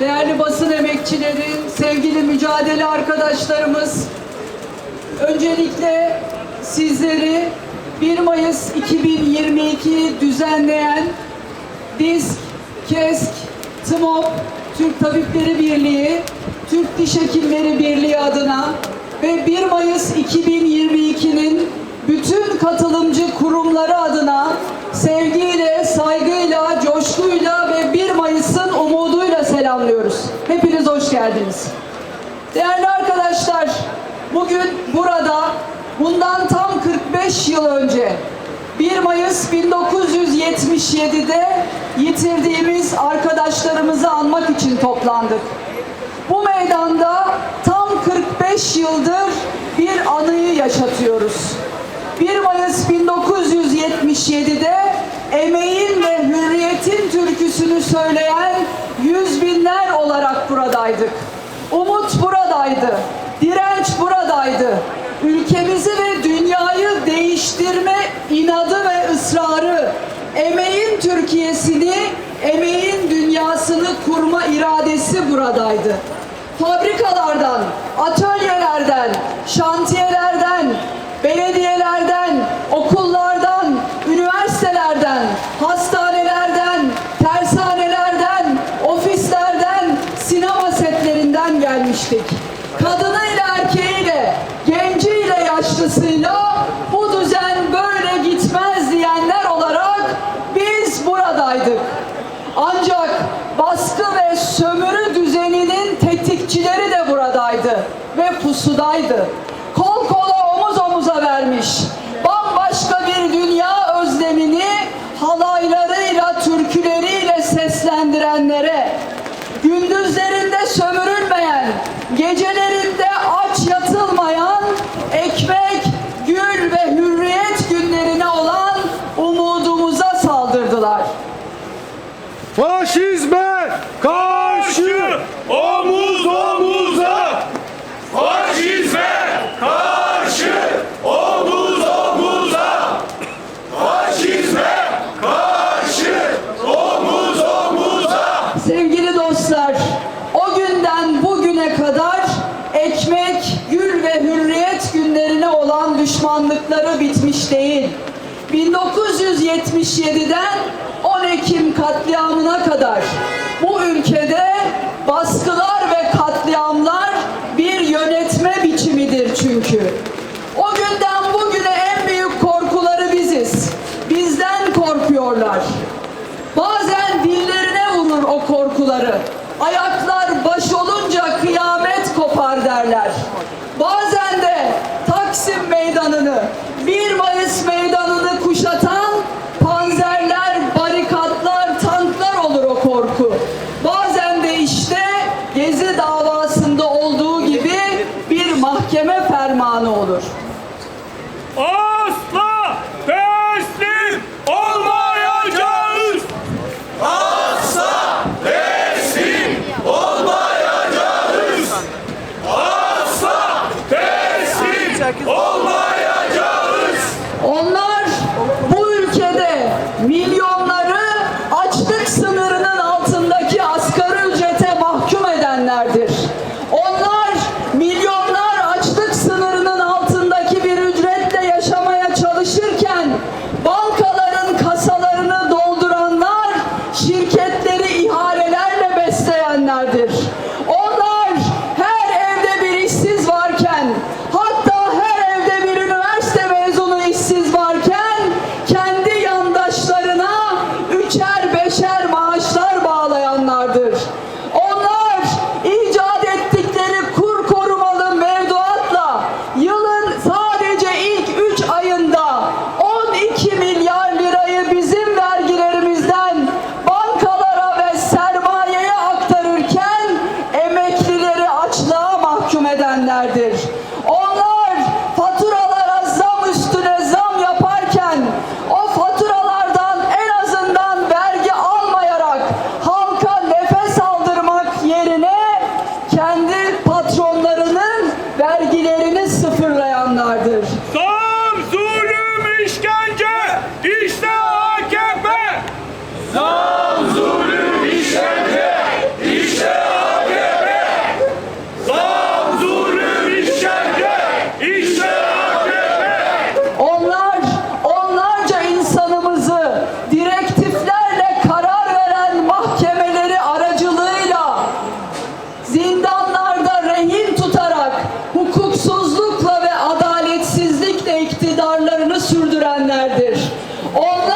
değerli basın emekçileri, sevgili mücadele arkadaşlarımız, öncelikle sizleri 1 Mayıs 2022 düzenleyen DİSK, KESK, TMOP, Türk Tabipleri Birliği, Türk Diş Hekimleri Birliği adına ve 1 Mayıs 2022'nin bütün katılımcı kurumları adına sevgiyle, saygıyla, coşkuyla ve 1 Mayıs'ın umuduyla selamlıyoruz. Hepiniz hoş geldiniz. Değerli arkadaşlar, bugün burada bundan tam 45 yıl önce 1 Mayıs 1977'de yitirdiğimiz arkadaşlarımızı anmak için toplandık. Bu meydanda tam 45 yıldır bir anıyı yaşatıyoruz. 1 Mayıs 1977'de emeğin ve hürriyetin türküsünü söyleyen yüz binler olarak buradaydık. Umut buradaydı, direnç buradaydı. Ülkemizi ve dünyayı değiştirme inadı ve ısrarı, emeğin Türkiye'sini, emeğin dünyasını kurma iradesi buradaydı. Fabrikalardan, atölyelerden, şantiyelerden, belediyelerden, okullardan, pusudaydı. Kol kola omuz omuza vermiş. Bambaşka bir dünya özlemini halaylarıyla, türküleriyle seslendirenlere, değil. 1977'den 10 Ekim katliamına kadar bu ülkede baskılar ve katliamlar bir yönetme biçimidir çünkü. O günden bugüne en büyük korkuları biziz. Bizden korkuyorlar. Bazen dillerine vurur o korkuları. Ayaklar baş olunca kıyamet kopar derler. Bazen de Taksim Meydanı'nı, 1 Mayıs Meydanı'nı iktidarlarını sürdürenlerdir. Onlar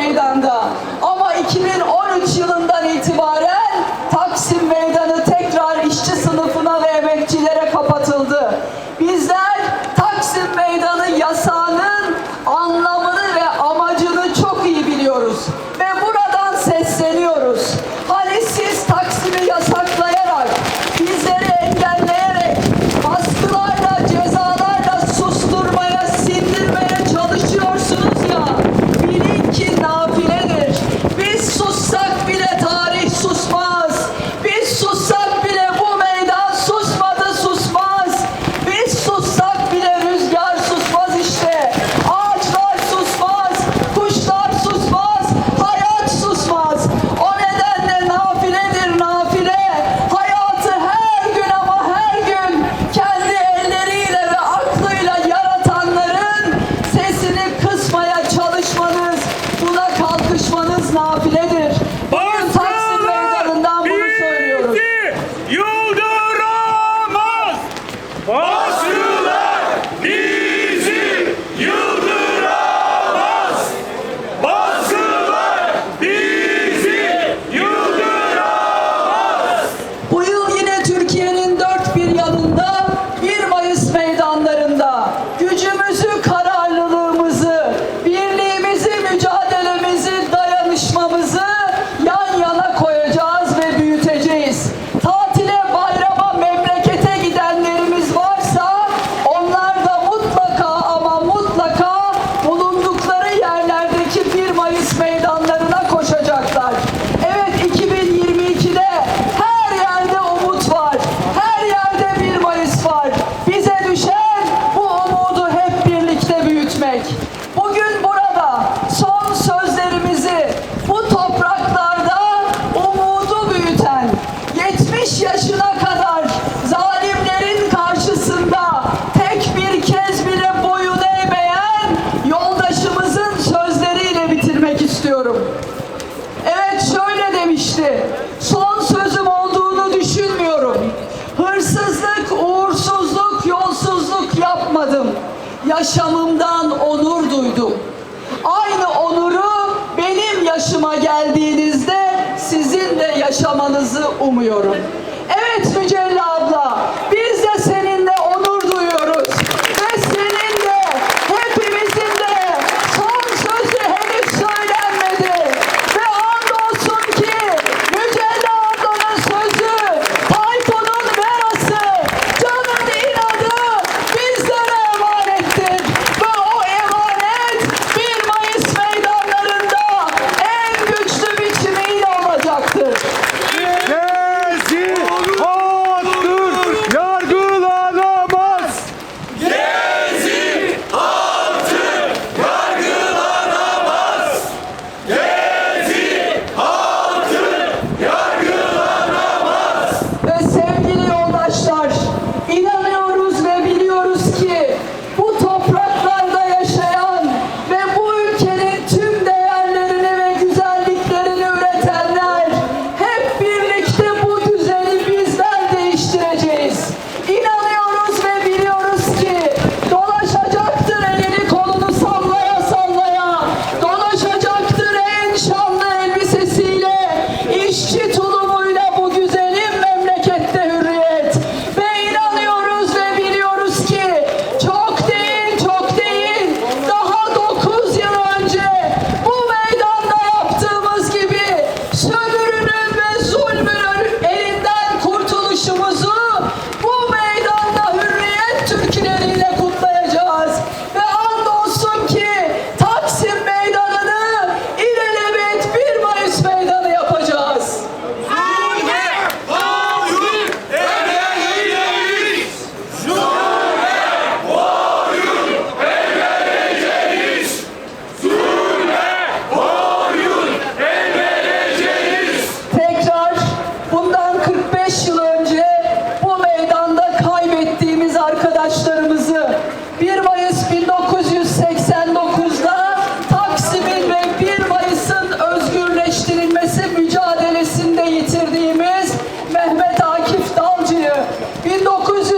I'm Gandhi. yaşamımdan onur duydum. Aynı onuru benim yaşıma geldiğinizde sizin de yaşamanızı umuyorum. Evet Mücella 1900